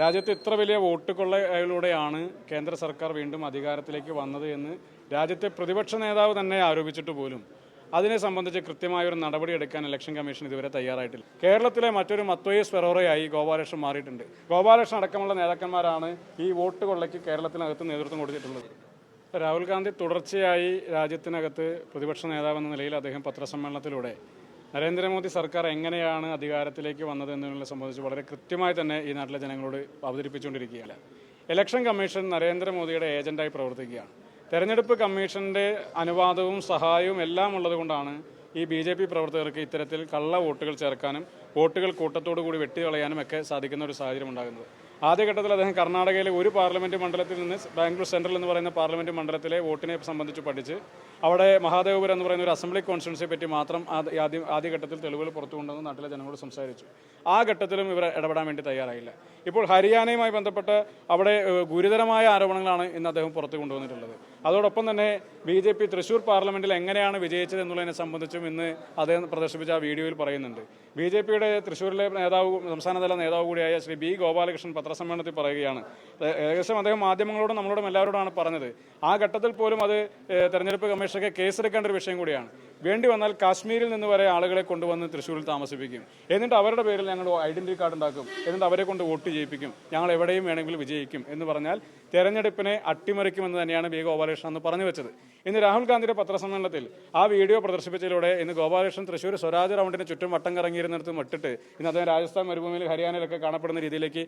രാജ്യത്ത് ഇത്ര വലിയ വോട്ട് കൊള്ളയിലൂടെയാണ് കേന്ദ്ര സർക്കാർ വീണ്ടും അധികാരത്തിലേക്ക് വന്നത് എന്ന് രാജ്യത്തെ പ്രതിപക്ഷ നേതാവ് തന്നെ ആരോപിച്ചിട്ട് പോലും. അതിനെ സംബന്ധിച്ച് കൃത്യമായ ഒരു നടപടി എടുക്കാൻ ഇലക്ഷൻ കമ്മീഷൻ ഇതുവരെ തയ്യാറായിട്ടില്ല. കേരളത്തിലെ മറ്റൊരു മത്തോയസ് ഫെറോറയായി ഗോപാലകൃഷ്ണൻ മാറിയിട്ടുണ്ട്. ഗോപാലകൃഷ്ണൻ അടക്കമുള്ള നേതാക്കന്മാരാണ് ഈ വോട്ട് കൊള്ളയ്ക്ക് കേരളത്തിനകത്ത് നേതൃത്വം കൊടുത്തിട്ടുള്ളത്. രാഹുൽ ഗാന്ധി തുടർച്ചയായി രാജ്യത്തിനകത്ത് പ്രതിപക്ഷ നേതാവെന്ന നിലയിൽ അദ്ദേഹം പത്രസമ്മേളനത്തിലൂടെ നരേന്ദ്രമോദി സർക്കാർ എങ്ങനെയാണ് അധികാരത്തിലേക്ക് വന്നത് എന്നതിനെ സംബന്ധിച്ച് വളരെ കൃത്യമായി തന്നെ ഈ നാട്ടിലെ ജനങ്ങളോട് അവതരിപ്പിച്ചുകൊണ്ടിരിക്കുകയാണ്. ഇലക്ഷൻ കമ്മീഷൻ നരേന്ദ്രമോദിയുടെ ഏജന്റായി പ്രവർത്തിക്കുകയാണ്. തെരഞ്ഞെടുപ്പ് കമ്മീഷന്റെ അനുവാദവും സഹായവും എല്ലാം ഉള്ളതുകൊണ്ടാണ് ഈ ബി ജെ പി പ്രവർത്തകർക്ക് ഇത്തരത്തിൽ കള്ള വോട്ടുകൾ ചേർക്കാനും വോട്ടുകൾ കൂട്ടത്തോടു കൂടി വെട്ടി വെട്ടികളയാനും ഒക്കെ സാധിക്കുന്ന ഒരു സാഹചര്യം ഉണ്ടാകുന്നത്. ആദ്യഘട്ടത്തിൽ അദ്ദേഹം കർണാടകയിലെ ഒരു പാർലമെന്റ് മണ്ഡലത്തിൽ നിന്ന് ബാംഗ്ലൂർ സെൻട്രൽ എന്ന് പറയുന്ന പാർലമെന്റ് മണ്ഡലത്തിലെ വോട്ടിനെ സംബന്ധിച്ച് പഠിച്ച് അവിടെ മഹാദേവപുരം എന്ന് പറയുന്ന ഒരു അസംബ്ലി കോൺസ്റ്റിറ്റ്യൻസിയെ പറ്റി മാത്രം ആദ്യ ആദ്യം ആദ്യഘട്ടത്തിൽ തെളിവുകൾ പുറത്തു കൊണ്ടുവന്ന് നാട്ടിലെ ജനങ്ങളോട് സംസാരിച്ചു. ആ ഘട്ടത്തിലും ഇവർ ഇടപെടാൻ വേണ്ടി തയ്യാറായില്ല. ഇപ്പോൾ ഹരിയാനയുമായി ബന്ധപ്പെട്ട് അവിടെ ഗുരുതരമായ ആരോപണങ്ങളാണ് ഇന്ന് അദ്ദേഹം പുറത്തു കൊണ്ടുവന്നിട്ടുള്ളത്. അതോടൊപ്പം തന്നെ ബി ജെ പി തൃശൂർ പാർലമെന്റിൽ എങ്ങനെയാണ് വിജയിച്ചത് എന്നുള്ളതിനെ സംബന്ധിച്ചും ഇന്ന് അദ്ദേഹം പ്രദർശിപ്പിച്ച ആ വീഡിയോയിൽ പറയുന്നുണ്ട്. ബി ജെ പിയുടെ തൃശ്ശൂരിലെ നേതാവ് സംസ്ഥാനതല നേതാവ് കൂടിയായ ശ്രീ ബി ഗോപാലകൃഷ്ണൻ പത്രസമ്മേളനത്തിൽ പറയുകയാണ്. ഏകദേശം അദ്ദേഹം മാധ്യമങ്ങളോടും നമ്മളോടും എല്ലാവരോടാണ് പറഞ്ഞത്. ആ ഘട്ടത്തിൽ പോലും അത് തെരഞ്ഞെടുപ്പ് കമ്മീഷനൊക്കെ കേസെടുക്കേണ്ട ഒരു വിഷയം കൂടിയാണ്. വേണ്ടി വന്നാൽ കാശ്മീരിൽ നിന്ന് വരെ ആളുകളെ കൊണ്ടുവന്ന് തൃശ്ശൂരിൽ താമസിപ്പിക്കും. എന്നിട്ട് അവരുടെ പേരിൽ ഞങ്ങൾ ഐഡന്റിറ്റി കാർഡ് ഉണ്ടാക്കും. എന്നിട്ട് അവരെ കൊണ്ട് വോട്ട് ചെയ്യിപ്പിക്കും. ഞങ്ങൾ എവിടെയും വേണമെങ്കിൽ വിജയിക്കും എന്ന് പറഞ്ഞാൽ തെരഞ്ഞെടുപ്പിനെ അട്ടിമറിക്കുമെന്ന് തന്നെയാണ് ബി ഗോപാലകൃഷ്ണൻ അന്ന് പറഞ്ഞു വെച്ചത്. ഇന്ന് രാഹുൽ ഗാന്ധിയുടെ പത്രസമ്മേളനത്തിൽ ആ വീഡിയോ പ്രദർശിപ്പിച്ചതിലൂടെ ഇന്ന് ഗോപാലകൃഷ്ണൻ തൃശ്ശൂർ സ്വരാജ് റൗണ്ടിന് ചുറ്റും വട്ടം കറങ്ങിയിരുന്നിടത്ത് വിട്ടിട്ട് ഇന്ന് അദ്ദേഹം രാജസ്ഥാൻ മരുഭൂമിയിൽ ഹരിയാനയിലൊക്കെ കാണപ്പെടുന്ന രീതിയിലേക്ക്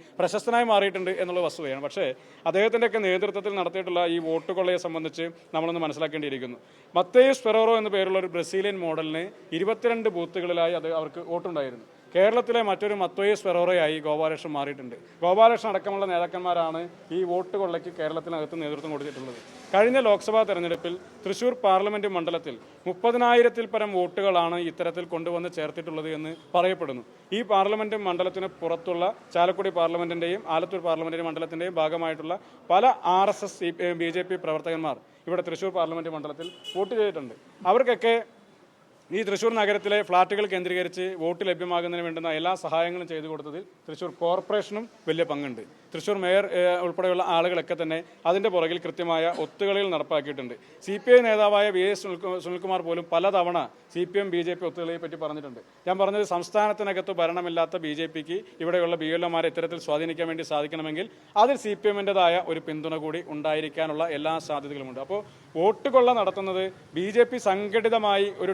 പ്രശസ്തനായി മാറിയിട്ടുണ്ട് എന്നുള്ള വസ്തുതയാണ്. പക്ഷേ അദ്ദേഹത്തിന്റെയൊക്കെ നേതൃത്വത്തിൽ നടത്തിയിട്ടുള്ള ഈ വോട്ട് കൊള്ളയെ സംബന്ധിച്ച് നമ്മളൊന്ന് മനസ്സിലാക്കേണ്ടിയിരിക്കുന്നു. മത്തേസ് ഫെറോറോ എന്ന പേരുള്ള ഒരു ബ്രസീലിയൻ മോഡലിന് ഇരുപത്തിരണ്ട് ബൂത്തുകളിലായി അത് അവർക്ക് വോട്ടുണ്ടായിരുന്നു. കേരളത്തിലെ മറ്റൊരു മത്തോയസ് ഫെറോറയായി ഗോപാലകൃഷ്ണൻ മാറിയിട്ടുണ്ട്. ഗോപാലകൃഷ്ണൻ അടക്കമുള്ള നേതാക്കന്മാരാണ് ഈ വോട്ട് കൊള്ളയ്ക്ക് കേരളത്തിനകത്ത് നേതൃത്വം കൊടുത്തിട്ടുള്ളത്. കഴിഞ്ഞ ലോക്സഭാ തെരഞ്ഞെടുപ്പിൽ തൃശൂർ പാർലമെന്റ് മണ്ഡലത്തിൽ മുപ്പതിനായിരത്തിൽ പരം വോട്ടുകളാണ് ഇത്തരത്തിൽ കൊണ്ടുവന്ന് ചേർത്തിട്ടുള്ളത് എന്ന് പറയപ്പെടുന്നു. ഈ പാർലമെന്റ് മണ്ഡലത്തിന് പുറത്തുള്ള ചാലക്കുടി പാർലമെന്റിന്റെയും ആലത്തൂർ പാർലമെന്റ് മണ്ഡലത്തിന്റെയും ഭാഗമായിട്ടുള്ള പല R S S B J P പ്രവർത്തകന്മാർ ഇവിടെ തൃശൂർ പാർലമെന്റ് മണ്ഡലത്തിൽ വോട്ട് ചെയ്തിട്ടുണ്ട്. അവർക്കൊക്കെ ഈ തൃശ്ശൂർ നഗരത്തിലെ ഫ്ളാറ്റുകൾ കേന്ദ്രീകരിച്ച് വോട്ട് ലഭ്യമാകുന്നതിന് വേണ്ടുന്ന എല്ലാ സഹായങ്ങളും ചെയ്തു കൊടുത്തതിൽ തൃശ്ശൂർ കോർപ്പറേഷനും വലിയ പങ്കുണ്ട്. തൃശ്ശൂർ മേയർ ഉൾപ്പെടെയുള്ള ആളുകളൊക്കെ തന്നെ അതിന്റെ പുറകിൽ കൃത്യമായ ഒത്തുകളികൾ നടപ്പാക്കിയിട്ടുണ്ട്. സി പി ഐ നേതാവായ വി എസ് സുനിൽകുമാർ പോലും പലതവണ C P M B J P ഒത്തുകളിയെ പറ്റി പറഞ്ഞിട്ടുണ്ട്. ഞാൻ പറഞ്ഞത് സംസ്ഥാനത്തിനകത്ത് ഭരണമില്ലാത്ത ബി ജെ പിക്ക് ഇവിടെയുള്ള ബി എൽ ഒമാരെ ഇത്തരത്തിൽ സ്വാധീനിക്കാൻ വേണ്ടി സാധിക്കണമെങ്കിൽ അതിൽ സി പി എമ്മിന്റെതായ ഒരു പിന്തുണ കൂടി ഉണ്ടായിരിക്കാനുള്ള എല്ലാ സാധ്യതകളുമുണ്ട്. അപ്പോൾ വോട്ട് കൊള്ള നടത്തുന്നത് ബി ജെ പി സംഘടിതമായി ഒരു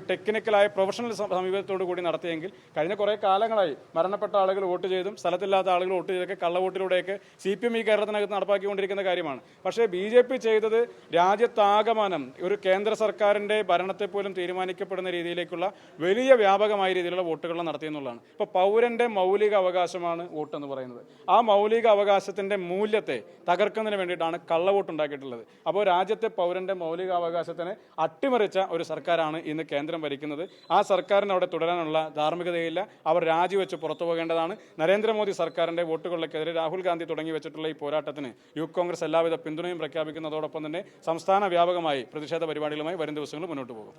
ടെക്നിക്കലായ പ്രൊഫഷണൽ സമീപത്തോടു കൂടി നടത്തിയെങ്കിൽ കഴിഞ്ഞ കുറേ കാലങ്ങളായി മരണപ്പെട്ട ആളുകൾ വോട്ട് ചെയ്തും സ്ഥലത്തില്ലാത്ത ആളുകൾ വോട്ട് ചെയ്തൊക്കെ കള്ളവോട്ടിലൂടെയൊക്കെ സി പി എം ഈ കേരളത്തിനകത്ത് നടപ്പാക്കിക്കൊണ്ടിരിക്കുന്ന കാര്യമാണ്. പക്ഷേ ബി ജെ പി ചെയ്തത് രാജ്യത്താകമാനം ഒരു കേന്ദ്ര സർക്കാരിന്റെ ഭരണത്തെ പോലും തീരുമാനിക്കപ്പെടുന്ന രീതിയിലേക്കുള്ള വലിയ വ്യാപകമായ രീതിയിലുള്ള വോട്ടുകൾ നടത്തിയെന്നുള്ളതാണ്. ഇപ്പോൾ പൗരന്റെ മൗലിക അവകാശമാണ് വോട്ട് എന്ന് പറയുന്നത്. ആ മൗലിക അവകാശത്തിന്റെ മൂല്യത്തെ തകർക്കുന്നതിന് വേണ്ടിയിട്ടാണ് കള്ളവോട്ട് ഉണ്ടാക്കിയിട്ടുള്ളത് അപ്പോൾ രാജ്യത്തെ പൗരന്റെ മൗലിക അവകാശത്തിനെ അട്ടിമറിച്ച ഒരു സർക്കാരാണ് ഇന്ന് കേന്ദ്രം ഭരിക്കുന്നത്. ആ സർക്കാരിന് അവിടെ തുടരാനുള്ള ധാർമ്മികതയില്ല. അവർ രാജിവെച്ച് പുറത്തു പോകേണ്ടതാണ് നരേന്ദ്രമോദി സർക്കാരിന്റെ വോട്ടുകളിലേക്കെതിരെ രാഹുൽ ഗാന്ധി തുടങ്ങി വെച്ചിട്ടുള്ള ഈ പോരാട്ടത്തിന് യൂത്ത് കോൺഗ്രസ് എല്ലാവിധ പിന്തുണയും പ്രഖ്യാപിക്കുന്നതോടൊപ്പം തന്നെ സംസ്ഥാന വ്യാപകമായി പ്രതിഷേധ പരിപാടികളുമായി വരും ദിവസങ്ങൾ മുന്നോട്ട് പോകും.